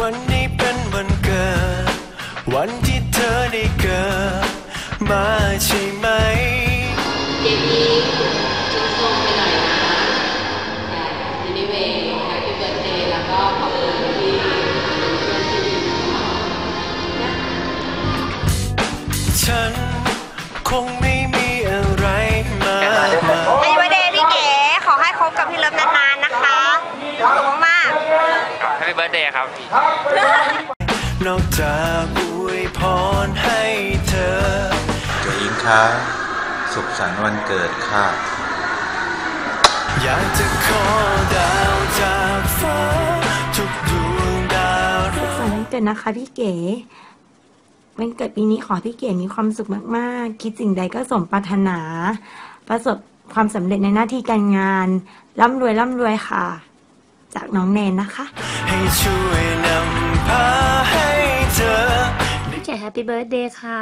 วันนี้เป็นวันเกิด วันที่เธอได้เกิด มาใช่ไหม เบิร์ดเดย์ครับนอกจากอวยพรให้เธอเกิดอิงค้าสุขสันต์วันเกิดค่ะ อยากจะขอดาวจากฟ้าทุกดวงดาวสุขสันต์วันเกิดนะคะพี่เก๋วันเกิดปีนี้ขอให้พี่เก๋มีความสุขมาก ๆ คิดสิ่งใดก็สมปรารถนา ประสบความสำเร็จในหน้าที่การงาน ร่ำรวยร่ำรวยค่ะ จากน้องแนนนะคะให้ช่วยนำพาให้เธอพี่เก๋แฮปปี้เบิร์ดเดย์ค่ะ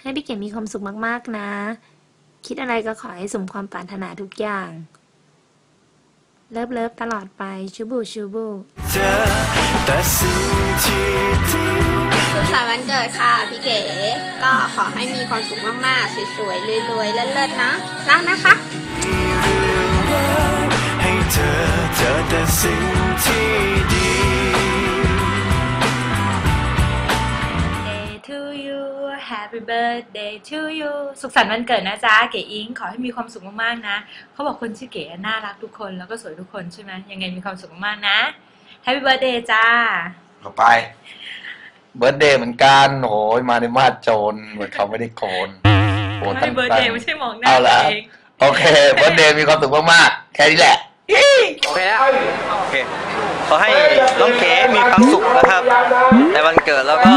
ให้พี่เก๋มีความสุขมากๆนะ คิดอะไรก็ขอให้สมความปรารถนาทุกอย่าง เลิฟเลิฟตลอดไปชูบูชูบูเจอแต่สิ่งที่ดีสุขสันต์วันเกิดค่ะพี่เก๋ก็ขอให้มีความสุขมากๆ สวยๆรวยๆเลิศๆนะรักนะคะ เธอเจอแต่สิ่งที่ดี Day to you Happy birthday to you สุขสันต์วันเกิดนะจ๊ะ เก๋อิง ขอให้มีความสุขมากๆนะ เขาบอกคนชื่อเก๋น่ารักทุกคนแล้วก็สวยทุกคนใช่ไหมยังไงมีความสุขมากๆนะ Happy birthday จ้าต่อไป เบิร์ดเดย์เหมือนกันโอ้ยมาในมาดโจรเหมือนเขาไม่ได้โกนโอ้ให้ตั้ง birthday ไม่ใช่มองหน้าเอาละตัวเอง โอเค เบิร์ดเดย์มีความสุขมากๆแค่นี้แหละ โอเคแล้วโอเคขอให้น้องเก๋มีความสุขนะครับในวันเกิดแล้วก็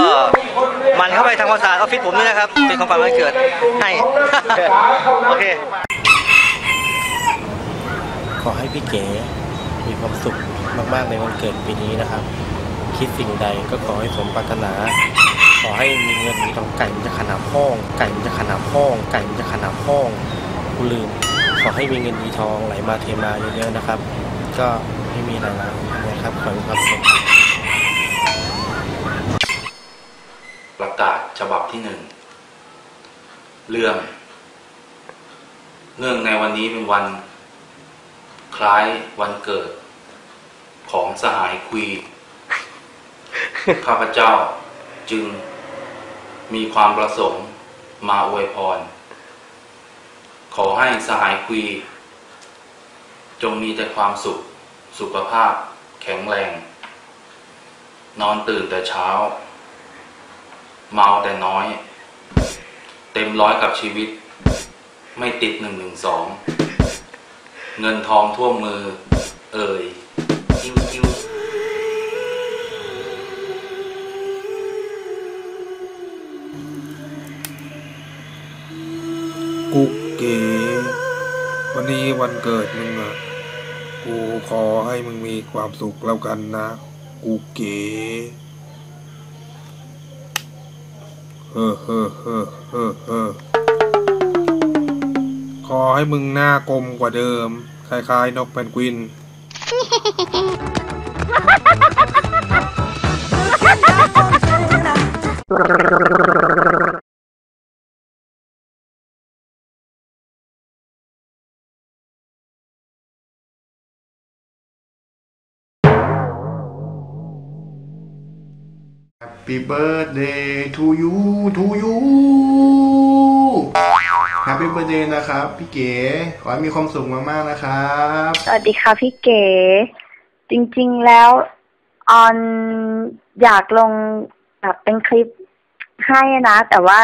มันเข้าไปทำความสะอาดออฟฟิศผมด้วยนะครับ เป็นของขวัญวันเกิดให้โอเค ขอให้พี่เก๋มีความสุขมากๆในวันเกิดปีนี้นะครับ คิดสิ่งใดก็ขอให้สมปรารถนา ขอให้มีเงินมีทองไก่มันจะขนาบห้อง ไก่มันจะขนาบห้อง ไก่มันจะขนาบห้องกูลืม ขอให้มีเงินมีทองไหลมาเทมาเยอะๆนะครับ ก็ไม่มีอะไรแล้วนะครับขอให้มีความสุขประกาศฉบับที่หนึ่งเรื่องเนื่องในวันนี้เป็นวัน คล้ายวันเกิด ของสหายคุยข้าพเจ้าจึงมีความประสงค์มาอวยพรข อให้สหายคุย จงมีแต่ความสุข สุขภาพ แข็งแรง นอนตื่นแต่เช้า เมาแต่น้อย เต็มร้อยกับชีวิต ไม่ติดหนึ่งหนึ่งสอง เงินทองท่วมมือ เอ่ย เกิดมึงอะกูขอให้มึงมีความสุขแล้วกันนะกุ๊กเก๋เฮ้อเฮ้อเฮ้อเฮ้อเฮ้อขอให้มึงหน้ากลมกว่าเดิม คล้ายๆ นกเพนกวิน Happy birthday to you to you Happy birthday นะครับ พี่เก๋ขอให้มีความสุขมากๆนะครับ สวัสดีค่ะพี่เก๋ จริงๆแล้วออนอยากลงแบบเป็นคลิปให้นะ แต่ว่า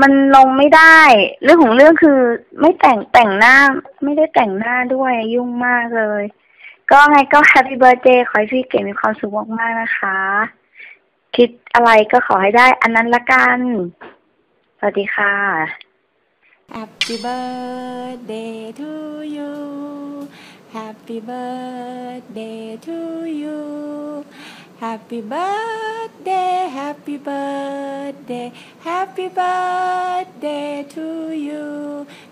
มันลงไม่ได้ เรื่องของเรื่องคือไม่แต่งแต่งหน้า ไม่ได้แต่งหน้าด้วยยุ่งมากเลย ก็ไงก็แฮปปี้เบิร์ a เดย์ขอให้พี่เก๋มีความสุขมากๆนะคะ คิดอะไรก็ขอให้ได้อันนั้นละกัน สวัสดีค่ะ Happy birthday to you Happy birthday to you Happy birthday Happy birthday Happy birthday to you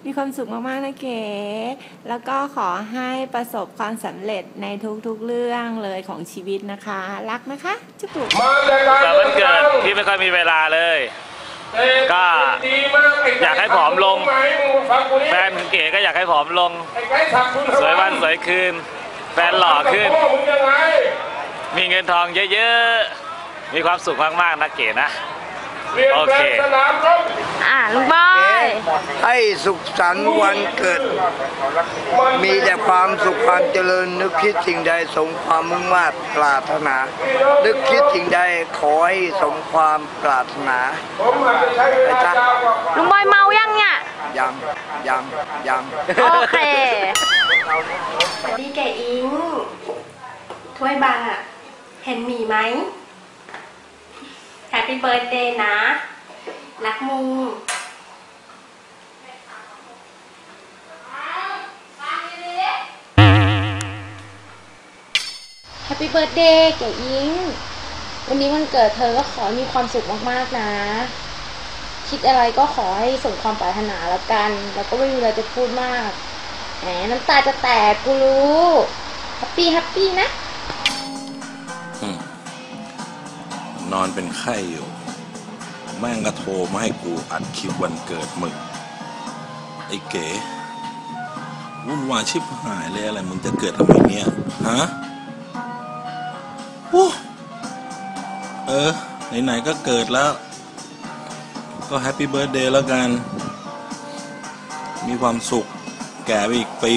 มีความสุขมากๆนะเก๋แล้วก็ขอให้ประสบความสำเร็จในทุกๆเรื่องเลยของชีวิตนะคะ รักนะคะจุ๊บ แต่วันเกิดพี่ไม่ค่อยมีเวลาเลย ก็อยากให้ผอมลง แฟนของเก๋ก็อยากให้ผอมลง สวยวันสวยคืน แฟนหล่อขึ้น มีเงินทองเยอะๆ มีความสุขมากๆนะเก๋นะ โอเคอะลุงบอยให้สุขสันต์วันเกิด มีแต่ความสุขความเจริญ นึกคิดสิ่งใดสมความมุ่งมา่ปรารถนา นึกคิดสิ่งใดขอให้สมความปรารถนาไปจ้ะลุงบอยเมายังเนี่ยยังยังยังโอเคดีแกอิงถ้วยบางอะเห็นหมีไหม แฮปปี้เบิร์ดเดย์นะ รักมุงแฮปปี้เบิร์ดเดย์เก๋อิงวันนี้วันเกิดเธอก็ขอให้มีความสุขมากๆนะ คิดอะไรก็ขอให้สมความปรารถนาแล้วกัน แล้วก็ไม่มีอะไรจะพูดมากแหมน้ำตาจะแตกกูรู้แฮปปี้แฮปปี้นะ นอนเป็นไข้อยู่ แม่งก็โทรมาให้กูอัดคลิปวันเกิดมึงไอ้เก๋วุ่นวายชิบหายเลยอะไรมึงจะเกิดทำไมเนี่ยฮะโอ้เออ ไหน ๆ ก็เกิดแล้ว ก็แฮปปี้เบิร์ดเดย์แล้วกัน มีความสุขแก่ไปอีกปี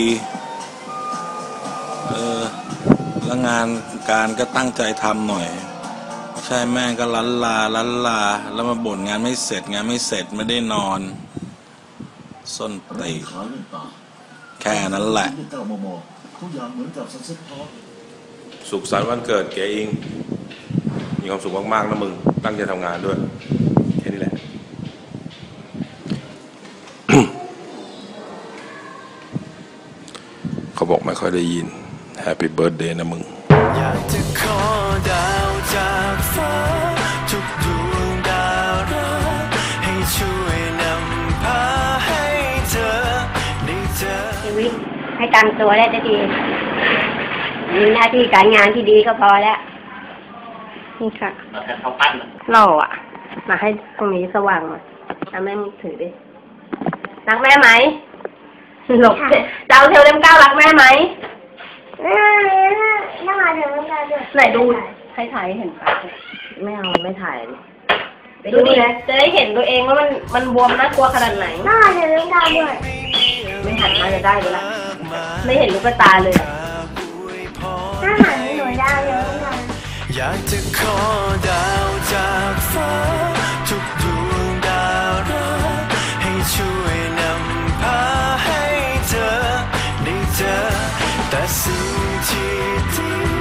เออ แล้วงานการก็ตั้งใจทำหน่อย ใช่แม่ก็ลันลาลันลา แล้วมาบ่นงานไม่เสร็จงานไม่เสร็จไม่ได้นอน ส้นตีนแค่นั้นแหละ สุขสันต์วันเกิดแกอิง มีความสุขมากๆนะมึง ตั้งใจทำงานด้วย แค่นี้แหละเขาบอกไม่ค่อยได้ยิน Happy Birthday นะมึงอยากจะขอดา ฟ้าทุกดวงดาวรักให้ช่วยนำพาให้เธอได้เจอชีวิตให้ตามตัวได้จะดีมีหน้าที่การงานที่ดีก็พอแล้วนี่ค่ะหล่ออะ มาให้ตรงนี้สว่างหน่อยเอาแม่มือถือดิรักแม่ไหมหลบเจ้าเทลเล่มเก้ารักแม่ไหมน้ำมาเดี๋ยวน้ำตาด้วยไหนดู ให้ถ่ายให้เห็นปากไม่เอาไม่ถ่ายดูดิจะได้เห็นตัวเองว่ามันมันบวมน่ากลัวขนาดไหนน้ำมาเดี๋ยวน้ำตาด้วยไม่หันมาจะได้เลยละไม่เห็นลูกตาเลยอะถ้าหันหนูได้เดี๋ยวน้ำตาอยากจะขอดาวจากฟ้าทุกดวงดาวรักให้ช่วยนำพาให้เธอได้เจอแต่สิ่งที่ดี